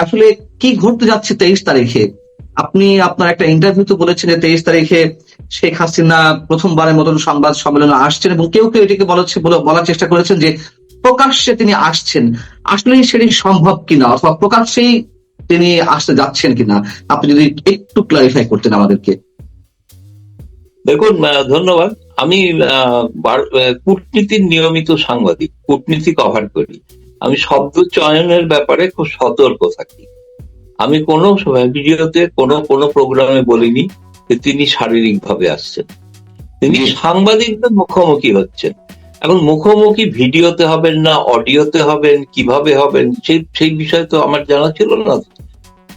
আসলে কি ঘটতে যাচ্ছে তেইশ তারিখে? আপনি আপনার একটা ইন্টারভিউতে বলেছেন যে তেইশ তারিখে শেখ হাসিনা প্রথমবারের মতন সংবাদ সম্মেলনে আসছেন এবং কেউ কেউ এটাকে বলাচ্ছে বলে- বলার চেষ্টা করেছেন যে প্রকাশ্যে তিনি আসছেন। আসলে সেটি সম্ভব কিনা অথবা প্রকাশ্যেই তিনি আসতে যাচ্ছেন কিনা? আপনি যদি একটু ক্লারিফাই করতেন আমাদেরকে। দেখুন ধন্যবাদ। আমি কূটনীতির নিয়মিত সাংবাদিক, কূটনীতি কভার করি। আমি শব্দ চয়নের ব্যাপারে খুব সতর্ক থাকি। আমি কোনো সময় ভিডিওতে কোনো কোনো প্রোগ্রামে বলিনি যে তিনি শারীরিক ভাবে আসছেন। তিনি সাংবাদিকদের মুখোমুখি হচ্ছেন। এখন মুখোমুখি ভিডিওতে হবেন না অডিওতে হবেন কীভাবে হবেন সেই সেই বিষয় তো আমার জানা ছিল না।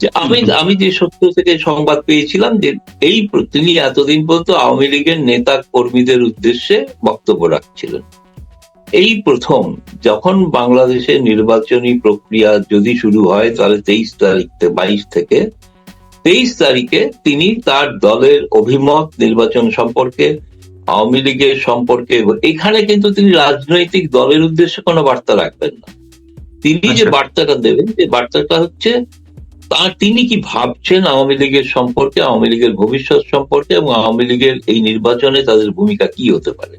যে আমি আমি যে সত্য থেকে সংবাদ পেয়েছিলাম যে এই তিনি এতদিন পর্যন্ত আওয়ামী লীগের নেতা কর্মীদের উদ্দেশ্যে বক্তব্য রাখছিলেন। এই প্রথম যখন বাংলাদেশে নির্বাচনী প্রক্রিয়া যদি শুরু হয় তাহলে তেইশ তারিখ বাইশ থেকে তেইশ তারিখে তিনি তার দলের অভিমত নির্বাচন সম্পর্কে আওয়ামী লীগের সম্পর্কে এখানে কিন্তু তিনি রাজনৈতিক দলের উদ্দেশ্যে কোনো বার্তা রাখবেন না তিনি যে আচ্ছা। বার্তাটা দেবেন যে বার্তাটা হচ্ছে তা তিনি কি ভাবছেন আওয়ামী লীগের সম্পর্কে আওয়ামী লীগের ভবিষ্যৎ সম্পর্কে এবং আওয়ামী লীগের এই নির্বাচনে তাদের ভূমিকা কি হতে পারে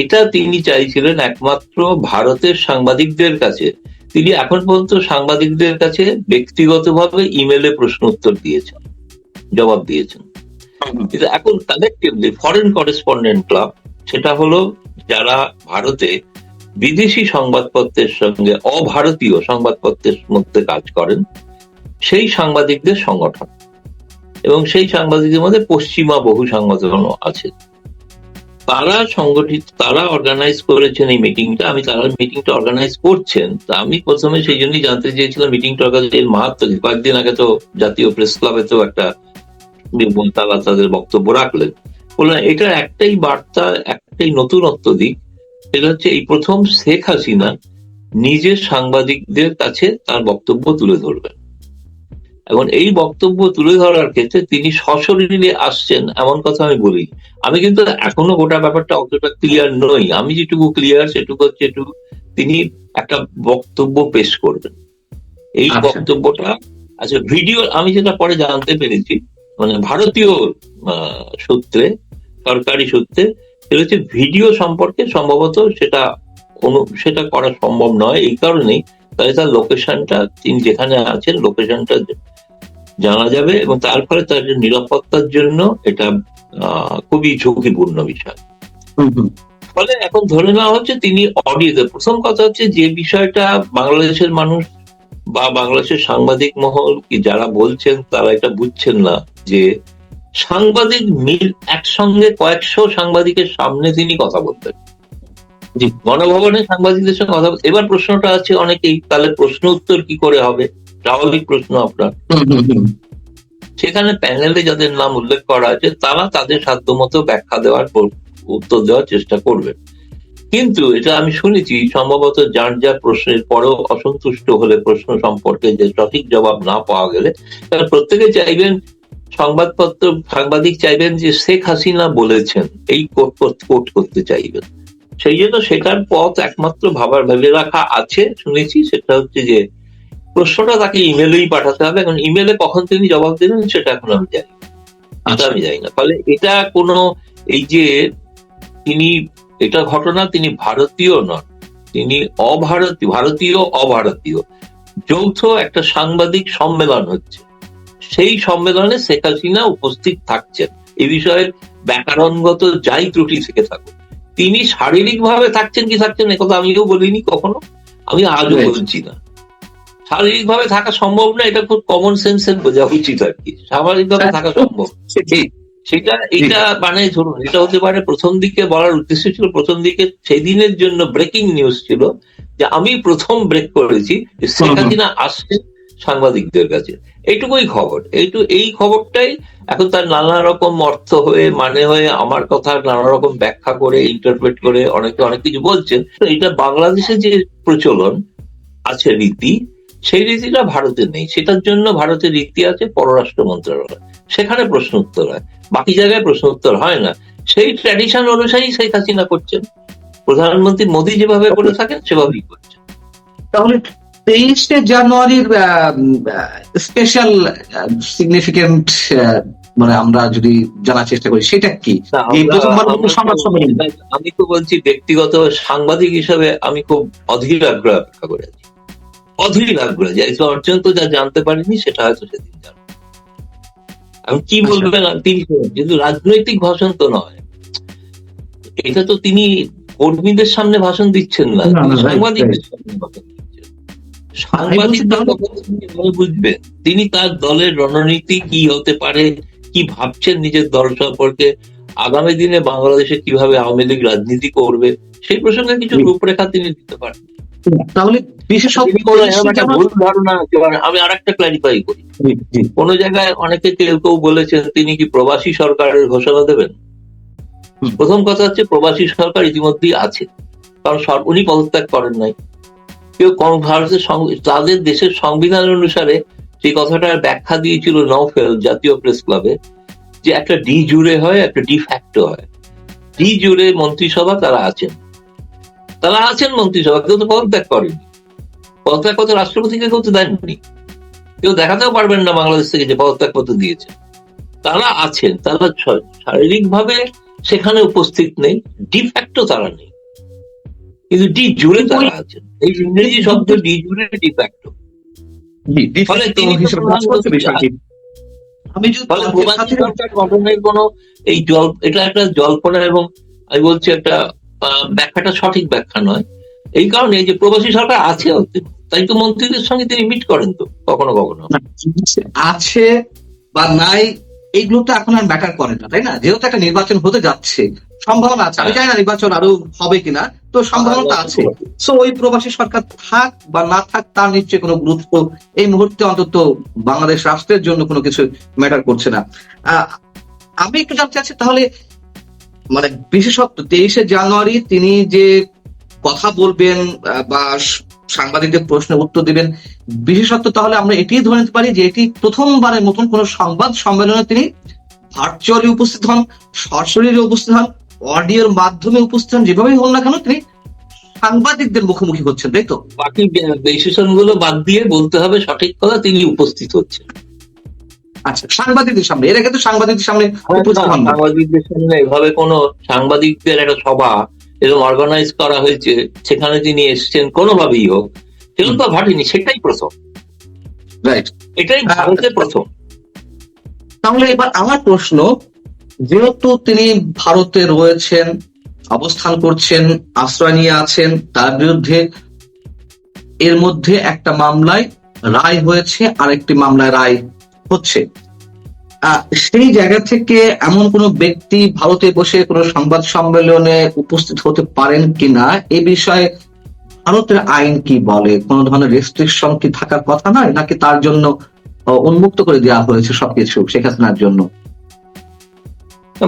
এটা তিনি চাইছিলেন একমাত্র ভারতের সাংবাদিকদের কাছে। তিনি এখন পর্যন্ত সাংবাদিকদের কাছে ব্যক্তিগতভাবে ইমেলে প্রশ্ন উত্তর দিয়েছেন, জবাব দিয়েছেন। কিন্তু এখন কালেকটিভলি ফরেন করেসপন্ডেন্ট ক্লাব সেটা হলো যারা ভারতে বিদেশি সংবাদপত্রের সঙ্গে অভারতীয় সংবাদপত্রের মধ্যে কাজ করেন, সেই সাংবাদিকদের সংগঠন। এবং সেই সাংবাদিকদের মধ্যে পশ্চিমা বহু সংগঠনও আছে। তারা সংগঠিত, তারা অর্গানাইজ করেছেন এই মিটিংটা আমি তারা মিটিংটা অর্গানাইজ করছেন। তা আমি প্রথমে সেই জন্যই জানতে চেয়েছিলাম মিটিংটা অর্গানাইজের মাহাত্ম। কয়েকদিন আগে তো জাতীয় প্রেস ক্লাবে তো একটা তারা তাদের বক্তব্য রাখলেন। বললেন এটার একটাই বার্তা, একটাই নতুনত্ব দিক, সেটা হচ্ছে এই প্রথম শেখ হাসিনা নিজের সাংবাদিকদের কাছে তার বক্তব্য তুলে ধরবেন। এখন এই বক্তব্য তুলে ধরার ক্ষেত্রে তিনি সশরীরে আসছেন এমন কথা আমি বলি। আমি কিন্তু এখনও গোটা ব্যাপারটা অতটা ক্লিয়ার নই। আমি যেটুকু ক্লিয়ার সেটুকু হচ্ছে এটুকু তিনি একটা বক্তব্য পেশ করবেন। এই আচ্ছা। বক্তব্যটা আচ্ছা ভিডিও আমি যেটা পরে জানতে পেরেছি মানে ভারতীয় সূত্রে সরকারি সূত্রে সেটা হচ্ছে ভিডিও সম্পর্কে সম্ভবত সেটা কোনো সেটা করা সম্ভব নয়। এই কারণেই তাহলে তার লোকেশনটা তিনি যেখানে আছেন লোকেশনটা জানা যাবে এবং তার ফলে তার নিরাপত্তার জন্য এটা খুবই ঝুঁকিপূর্ণ বিষয়। ফলে এখন ধরে নেওয়া হচ্ছে তিনি অডিওতে প্রথম কথা হচ্ছে যে বিষয়টা বাংলাদেশের মানুষ বা বাংলাদেশের সাংবাদিক মহল কি যারা বলছেন তারা এটা বুঝছেন না যে সাংবাদিক মিল একসঙ্গে কয়েকশো সাংবাদিকের সামনে তিনি কথা বলতেন জি। গণভবনে সাংবাদিকদের সঙ্গে কথা এবার প্রশ্নটা আছে অনেকেই তাহলে প্রশ্ন উত্তর কি করে হবে স্বাভাবিক প্রশ্ন আপনার। সেখানে প্যানেলে যাদের নাম উল্লেখ করা আছে তারা তাদের সাধ্যমতো ব্যাখ্যা দেওয়ার উত্তর দেওয়ার চেষ্টা করবেন। কিন্তু এটা আমি শুনেছি সম্ভবত যার যার প্রশ্নের পরেও অসন্তুষ্ট হলে প্রশ্ন সম্পর্কে যে সঠিক জবাব না পাওয়া গেলে তারা প্রত্যেকে চাইবেন সংবাদপত্র সাংবাদিক চাইবেন যে শেখ হাসিনা বলেছেন এই কোট কোট করতে চাইবেন। সেই জন্য সেটার পথ একমাত্র ভাবার ভেবে রাখা আছে শুনেছি। সেটা হচ্ছে যে প্রশ্নটা তাকে ইমেলেই পাঠাতে হবে এখন ইমেলে কখন তিনি জবাব দেবেন সেটা এখন আমি জানি এটা আচ্ছা। আমি জানি না। ফলে এটা কোনো এই যে তিনি এটা ঘটনা তিনি ভারতীয় নন তিনি অভারতীয় ভারতীয় অভারতীয়। যৌথ একটা সাংবাদিক সম্মেলন হচ্ছে। সেই সম্মেলনে শেখ হাসিনা উপস্থিত থাকছেন। এ বিষয়ের ব্যাকরণগত যাই ত্রুটি থেকে থাকুক তিনি শারীরিক ভাবে থাকছেন কি থাকছেন একথা আমিও বলিনি কখনো। আমি আজও. বলছি না। শারীরিক ভাবে থাকা সম্ভব না এটা খুব কমন সেন্সের বোঝা উচিত আর কি। সামাজিক ভাবে থাকা সম্ভব। সেটা এটা মানে ধরুন এটা হতে পারে প্রথম দিকে বলার উদ্দেশ্য ছিল প্রথম দিকে সেদিনের জন্য ব্রেকিং নিউজ ছিল যে আমি প্রথম ব্রেক করেছি শেখ। হাসিনা আসছে সাংবাদিকদের কাছে। এইটুকুই খবর। এইটু এই খবরটাই এখন তার নানা রকম অর্থ হয়ে মানে হয়ে আমার কথা নানা রকম ব্যাখ্যা করে ইন্টারপ্রেট করে অনেকে অনেক কিছু বলছেন। তো এটা বাংলাদেশে যে প্রচলন আছে রীতি সেই রীতিটা ভারতে নেই। সেটার জন্য ভারতের রীতি আছে পররাষ্ট্র মন্ত্রণালয়। সেখানে প্রশ্ন উত্তর হয়। বাকি জায়গায় প্রশ্ন উত্তর হয় না। সেই ট্র্যাডিশন অনুসারী শেখ হাসিনা করছেন। প্রধানমন্ত্রী মোদী যেভাবে করে থাকেন সেভাবেই করছেন। তাহলে তেইশে জানুয়ারির স্পেশাল সিগনিফিকেন্ট মানে আমরা যদি জানার চেষ্টা করি সেটা কি। আমি তো বলছি ব্যক্তিগত সাংবাদিক হিসাবে আমি খুব অধীর আগ্রহ অপেক্ষা করে আছি। অধীর আগ্রহ যে এই পর্যন্ত যা জানতে পারিনি সেটা হয়তো সেদিন জানব। আমি কি আচ্ছা। বলবেন তিনি কিন্তু রাজনৈতিক ভাষণ তো নয়। এটা তো তিনি কর্মীদের সামনে ভাষণ দিচ্ছেন না। সাংবাদিকদের সামনে ভাষণ দিচ্ছেন। সাংবাদিকদের বুঝবেন। তিনি তার দলের রণনীতি কি হতে পারে কি ভাবছেন নিজের দল সম্পর্কে আগামী দিনে বাংলাদেশে কীভাবে আওয়ামী লীগ রাজনীতি করবে সেই প্রসঙ্গে কিছু রূপরেখা তিনি দিতে পারেন। তাহলে বিশেষজ্ঞ ভুল ধারণা মানে আমি আর একটা ক্লারিফাই করি। কোন জায়গায় অনেকে কেউ কেউ বলেছেন তিনি কি প্রবাসী সরকারের ঘোষণা দেবেন? প্রথম কথা হচ্ছে প্রবাসী সরকার ইতিমধ্যেই আছে কারণ উনি পদত্যাগ করেন নাই। কেউ ভারতের তাদের দেশের সংবিধান অনুসারে যে কথাটার ব্যাখ্যা দিয়েছিল নৌফেল জাতীয় প্রেস ক্লাবে যে একটা ডি জুড়ে হয় একটা ডি ফ্যাক্টো হয়। ডি জুড়ে মন্ত্রিসভা তারা আছেন। তারা আছেন মন্ত্রিসভা কেউ তো পদত্যাগ করেনি। পদত্যাগ পত্র রাষ্ট্রপতিকে কেউ তো দেননি। কেউ দেখাতেও পারবেন না বাংলাদেশ থেকে যে পদত্যাগ পত্র দিয়েছে। তারা আছেন তারা শারীরিক ভাবে সেখানে উপস্থিত নেই ডিফ্যাক্টো তারা নেই। কিন্তু ডি জুড়ে তারা আছেন। এই ইংরেজি শব্দ ডি জুড়ে ডিফ্যাক্টো ফলে তিনি। আমি যদি কোনো এই জল এটা একটা জল্পনা এবং আমি বলছি একটা ব্যাখ্যাটা সঠিক ব্যাখ্যা নয়। এই কারণে যে প্রবাসী সরকার আছে। তাই তো মন্ত্রীদের সঙ্গে তিনি মিট করেন তো, কখনো কখনো। আছে বা নাই, এইগুলো তো এখন আর ম্যাটার করে না, তাই না? যেহেতু একটা নির্বাচন হতে যাচ্ছে, সম্ভাবনা আছে। আমি জানি না নির্বাচন আরও হবে কিনা, তো সম্ভাবনা আছে। সো ওই প্রবাসী সরকার থাক বা না থাক, তার নিশ্চয়ই কোনো গুরুত্ব এই মুহূর্তে অন্তত বাংলাদেশ রাষ্ট্রের জন্য কোনো কিছু ম্যাটার করছে না। আমি একটু জানতে চাচ্ছি, তাহলে মানে বিশেষত তেইশে জানুয়ারি তিনি যে কথা বলবেন বা সাংবাদিকদের প্রশ্নের উত্তর দিবেন বিশেষত তাহলে আমরা এটি ধরে নিতে পারি যে এটি প্রথমবারের মতন কোন সংবাদ সম্মেলনে তিনি ভার্চুয়ালি উপস্থিত হন সরাসরি উপস্থিত হন, অডিওর মাধ্যমে উপস্থিত হন, যেভাবেই হন না কেন তিনি সাংবাদিকদের মুখোমুখি হচ্ছেন, তাই তো? বাকি ডিসিশনগুলো বাদ দিয়ে বলতে হবে সঠিক কথা, তিনি উপস্থিত হচ্ছেন। আচ্ছা সাংবাদিকদের সামনে এর আগে তো সাংবাদিকদের সামনে না। সাংবাদিকদের সামনে এভাবে কোনো সাংবাদিকদের একটা সভা এরকম অর্গানাইজ করা হয়েছে সেখানে তিনি এসছেন কোনোভাবেই হোক সেগুলো তো ঘটেনি সেটাই প্রথম রাইট এটাই হ্যাঁ। ভারতে প্রথম তাহলে এবার আমার প্রশ্ন যেহেতু তিনি ভারতে রয়েছেন অবস্থান করছেন আশ্রয় নিয়ে আছেন তার বিরুদ্ধে এর মধ্যে একটা মামলায় রায় হয়েছে আরেকটি মামলায় রায় হচ্ছে। সেই জায়গা থেকে এমন কোন ব্যক্তি ভারতে বসে কোনো সংবাদ সম্মেলনে উপস্থিত হতে পারেন কিনা এ বিষয়ে ভারতের আইন কি বলে? কোন ধরনের রেস্ট্রিকশন কি থাকার কথা নয় নাকি তার জন্য উন্মুক্ত করে দেওয়া হয়েছে সবকিছু শেখ হাসিনার জন্য?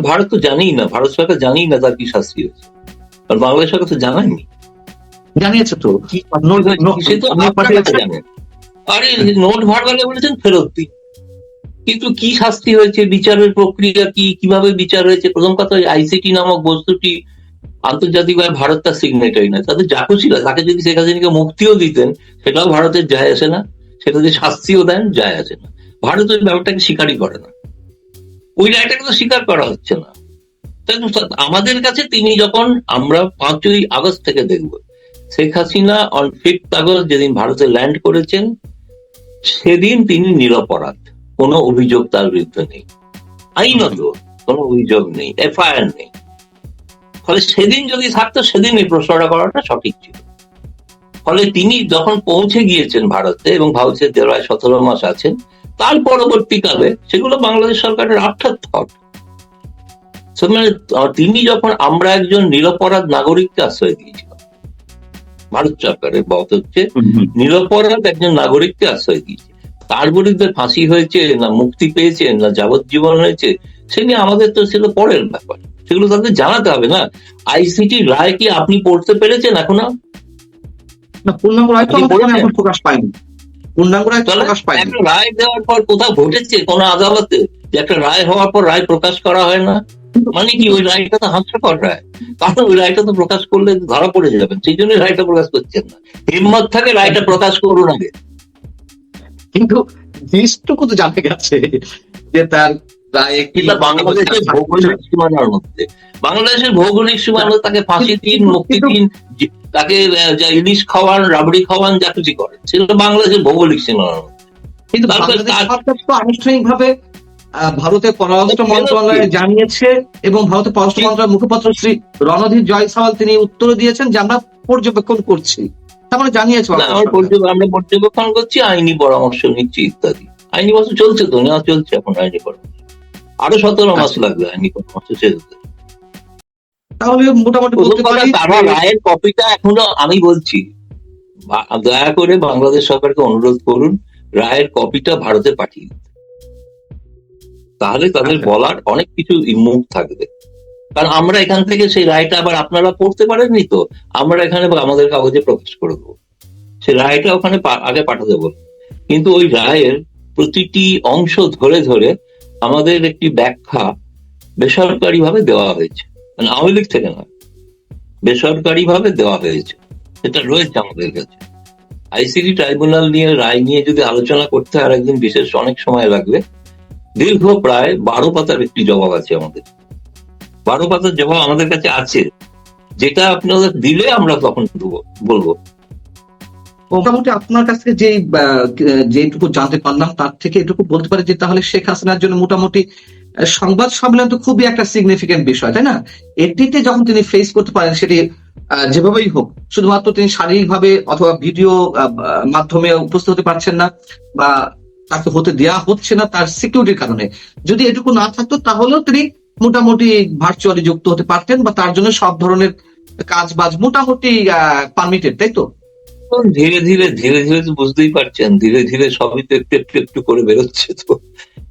ভারত তো জানেই না ভারত সরকার জানেই না তার কি শাস্তি হয়েছে। আর বাংলাদেশ সরকার তো জানায়নি। জানিয়েছে তো। আরে নোট ভার গেলে বলেছেন ফেরত দিন। কিন্তু কি শাস্তি হয়েছে? বিচারের প্রক্রিয়া কি? কীভাবে বিচার হয়েছে? প্রথম কথা আইসিটি নামক বস্তুটি আন্তর্জাতিকভাবে ভারত তার সিগনেটারি না তাদের যা খুশি তাকে যদি শেখ হাসিনাকে মুক্তিও দিতেন, সেটাও ভারতের যায় আসে না। সেটা যদি শাস্তিও দেন, যায় আসে না। ভারত ওই ব্যাপারটাকে স্বীকারই করে না। ওই রায়টাকে তো স্বীকার করা হচ্ছে না। আমাদের কাছে তিনি যখন আমরা পাঁচই আগস্ট থেকে দেখব, Sheikh Hasina on fifth August যেদিন ভারতে ল্যান্ড করেছেন, সেদিন তিনি নিরপরাধ। কোনো অভিযোগ তার বিরুদ্ধে নেই। আইনত কোনো অভিযোগ নেই এফআইআর নেই। ফলে সেদিন যদি থাকতো সেদিন এই প্রশ্নটা করাটা সঠিক ছিল। ফলে তিনি যখন পৌঁছে গিয়েছেন ভারতে এবং ভারতে প্রায় সতেরো মাস আছেন তার পরবর্তীকালে সেগুলো বাংলাদেশ সরকারের আর্থাৎ থট। মানে তিনি যখন আমরা একজন নিরপরাধ নাগরিককে আশ্রয় দিয়েছিলাম ভারত সরকারের বত হচ্ছে নিরপরাধ একজন নাগরিককে আশ্রয় দিয়েছে তার বিরুদ্ধে ফাঁসি হয়েছে না মুক্তি পেয়েছে না যাবজ্জীবন হয়েছে সে নিয়ে আমাদের তো ছিল পরের ব্যাপার। সেগুলো তাদের জানাতে হবে না। আইসিটি রায় কি আপনি পড়তে পেরেছেন এখনও? না পূর্ণাঙ্গ রায় তো এখানে প্রকাশ পায়নি। পূর্ণাঙ্গ রায় প্রকাশ পায়নি। রায় দেওয়ার পর কোথাও ঘটেছে কোন আদালতে? যে একটা রায় হওয়ার পর রায় প্রকাশ করা হয় না? মানে কি ওই রায়টা তো হাস্যকর রায়। কারণ ওই রায়টা তো প্রকাশ করলে ধরা পড়ে যাবেন। সেই জন্য রায়টা প্রকাশ করছেন না। হিম্মত থাকে রায়টা প্রকাশ করুন আগে। কিন্তু জিনিসটুকু তো জানা গেছে যে তার এটা বাংলাদেশের ভৌগোলিক সীমানার মধ্যে। বাংলাদেশের ভৌগোলিক সীমানা তাকে ফাঁসি দিন মুক্তি দিন তাকে ইলিশ খাওয়ান রাবড়ি খাওয়ান যা কিছু করেন সেটা বাংলাদেশের ভৌগোলিক সীমানার কিন্তু আনুষ্ঠানিকভাবে আহ, ভারতের পররাষ্ট্র মন্ত্রণালয়ে জানিয়েছে এবং ভারতের পররাষ্ট্র মন্ত্রণালয়ের মুখপাত্র শ্রী রণধীর জয়সওয়াল তিনি উত্তর দিয়েছেন যে আমরা পর্যবেক্ষণ করছি। তার মানে জানিয়েছে আমরা পর্যবেক্ষণ করছি আইনি পরামর্শ নিচ্ছি ইত্যাদি। আইনি পরামর্শ চলছে তো নেওয়া চলছে এখন আইনি পরামর্শ। আরও সতেরো মাস লাগবে আইনি পরামর্শ শেষ হতে তাহলে মোটামুটি তারা রায়ের কপিটা এখনও আমি বলছি। দয়া করে বাংলাদেশ সরকারকে অনুরোধ করুন রায়ের কপিটা ভারতে পাঠিয়ে। তাহলে তাদের আচ্ছা। বলার অনেক কিছু মুখ থাকবে। কারণ আমরা এখান থেকে সেই রায়টা আবার আপনারা পড়তে পারেননি তো, আমরা এখানে আমাদের কাগজে প্রকাশ করে দেবো। সেই রায়টা ওখানে আগে পাঠাতে বলব কিন্তু ওই রায়ের প্রতিটি অংশ ধরে ধরে আমাদের একটি ব্যাখ্যা বেসরকারি ভাবে দেওয়া হয়েছে। মানে আওয়ামী লীগ থেকে নয় বেসরকারি ভাবে দেওয়া হয়েছে। সেটা রয়েছে আমাদের কাছে। আইসিডি ট্রাইব্যুনাল নিয়ে, রায় নিয়ে যদি আলোচনা করতে হয় আর একদিন, বিশেষ অনেক সময় লাগবে। দীর্ঘ প্রায় বারো পাতার একটি জবাব আছে আমাদের। বারো পাতার জবাব আমাদের কাছে আছে। যেটা আপনাদের দিলে আমরা তখন বলব। মোটামুটি আপনার কাছ থেকে যে যেটুকু জানতে পারলাম, তার থেকে এটুকু বলতে পারি যে তাহলে শেখ হাসিনার জন্য মোটামুটি সংবাদ সম্মেলন তো খুবই একটা সিগনিফিকেন্ট বিষয়, তাই না? এটিতে যখন তিনি ফেস করতে পারেন সেটি যেভাবেই হোক, শুধুমাত্র তিনি শারীরিকভাবে অথবা ভিডিও মাধ্যমে উপস্থিত হতে পারছেন না বা তাকে হতে দেয়া হচ্ছে না তার সিকিউরিটির কারণে। যদি এটুকু না থাকতো, তাহলেও তিনি মোটামুটি ভার্চুয়ালি যুক্ত হতে পারতেন বা তার জন্য সব ধরনের কাজ বাজ মোটামুটি পারমিটেড তাই তো? ধীরে ধীরে ধীরে ধীরে তো বুঝতেই পারছেন ধীরে ধীরে সবই তো একটু একটু একটু করে বেরোচ্ছে তো।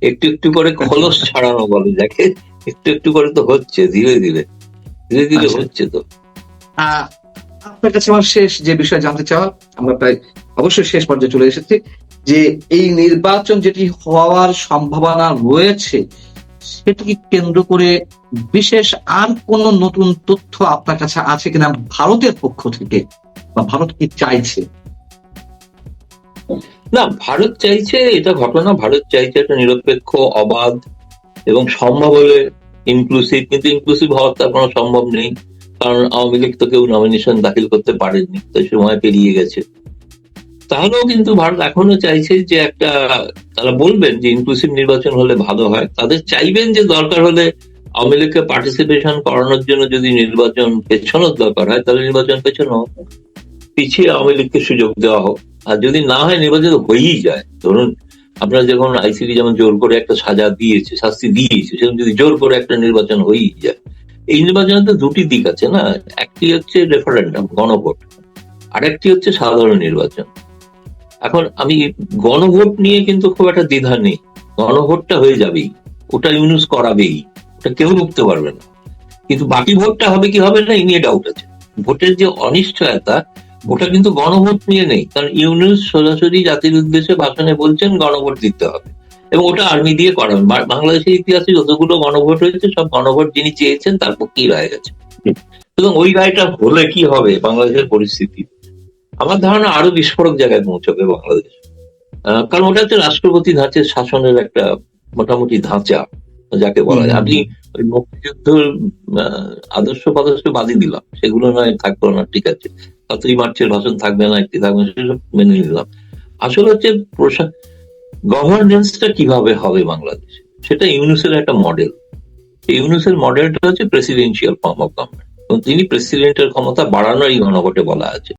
একটু একটু করে খলস ছাড়ানো বলে যাকে একটু একটু করে তো হচ্ছে ধীরে ধীরে ধীরে ধীরে আচ্ছা। হচ্ছে তো। আপনার কাছে আমার শেষ যে বিষয় জানতে চাওয়া আমরা প্রায় অবশ্যই শেষ পর্যায়ে চলে এসেছি যে এই নির্বাচন যেটি হওয়ার সম্ভাবনা রয়েছে সেটিকে কেন্দ্র করে বিশেষ আর কোন নতুন তথ্য আপনার কাছে আছে কিনা ভারতের পক্ষ থেকে বা ভারত কি চাইছে? না, ভারত চাইছে এটা ঘটনা। ভারত চাইছে একটা নিরপেক্ষ, অবাধ এবং সম্ভব হলে ইনক্লুসিভ কিন্তু ইনক্লুসিভ হওয়ার তার কোনো সম্ভব নেই। কারণ আওয়ামী লীগ তো কেউ নমিনেশন দাখিল করতে পারেনি তো সময় পেরিয়ে গেছে। তাহলেও কিন্তু ভারত এখনও চাইছে যে একটা, তারা বলবেন যে ইনক্লুসিভ নির্বাচন হলে ভালো হয়। তাদের চাইবেন যে দরকার হলে আওয়ামী লীগকে পার্টিসিপেশন করানোর জন্য যদি নির্বাচন পেছানোর দরকার হয়, তাহলে নির্বাচন পেছানো। পিছিয়ে আওয়ামী লীগকে সুযোগ দেওয়া হোক। আর যদি না হয়, নির্বাচন হয়েই যায়। ধরুন, আপনারা যখন আইসিডি যেমন জোর করে একটা সাজা দিয়েছে, শাস্তি দিয়েছে, সেরকম যদি জোর করে একটা নির্বাচন হয়েই যায়। এই নির্বাচনে তো দুটি দিক আছে না? একটি হচ্ছে রেফারেন্ডাম গণভোট। আরেকটি হচ্ছে সাধারণ নির্বাচন। এখন আমি গণভোট নিয়ে কিন্তু খুব একটা দ্বিধা নেই। গণভোটটা হয়ে যাবেই। ওটা ইউনুস করাবেই। ওটা কেউ রুখতে পারবে না। কিন্তু বাকি ভোটটা হবে কি হবে না এই নিয়ে ডাউট আছে। ভোটের যে অনিশ্চয়তা ওটা কিন্তু গণভোট নিয়ে নেই। কারণ ইউনুস সরাসরি জাতির উদ্দেশ্যে ভাষণে বলছেন গণভোট দিতে হবে। এবং ওটা আর্মি দিয়ে করাবেন বাংলাদেশের ইতিহাসে যতগুলো গণভোট হয়েছে সব গণভোট যিনি চেয়েছেন তার পক্ষেই রায় গেছে। এবং ওই রায়টা হলে কি হবে বাংলাদেশের পরিস্থিতি? আমার ধারণা আরও বিস্ফোরক জায়গায় পৌঁছবে বাংলাদেশ। আহ, কারণ ওটা হচ্ছে রাষ্ট্রপতি ধাঁচের শাসনের একটা মোটামুটি ধাঁচা যাকে বলা যায়। আপনি ওই মুক্তিযুদ্ধ আদর্শ পদর্শ বাদই দিলাম সেগুলো নয় থাকল না ঠিক আছে। সাতই মার্চের ভাষণ থাকবে না একটি থাকবে না, সেসব মেনে নিলাম। আসলে হচ্ছে গভর্নেন্সটা কীভাবে হবে বাংলাদেশে? সেটা ইউনুসের একটা মডেল ইউনুসের মডেলটা হচ্ছে প্রেসিডেন্সিয়াল ফর্ম অফ গভর্নমেন্ট এবং তিনি প্রেসিডেন্টের ক্ষমতা বাড়ানোর এই গণভোটে বলা আছে।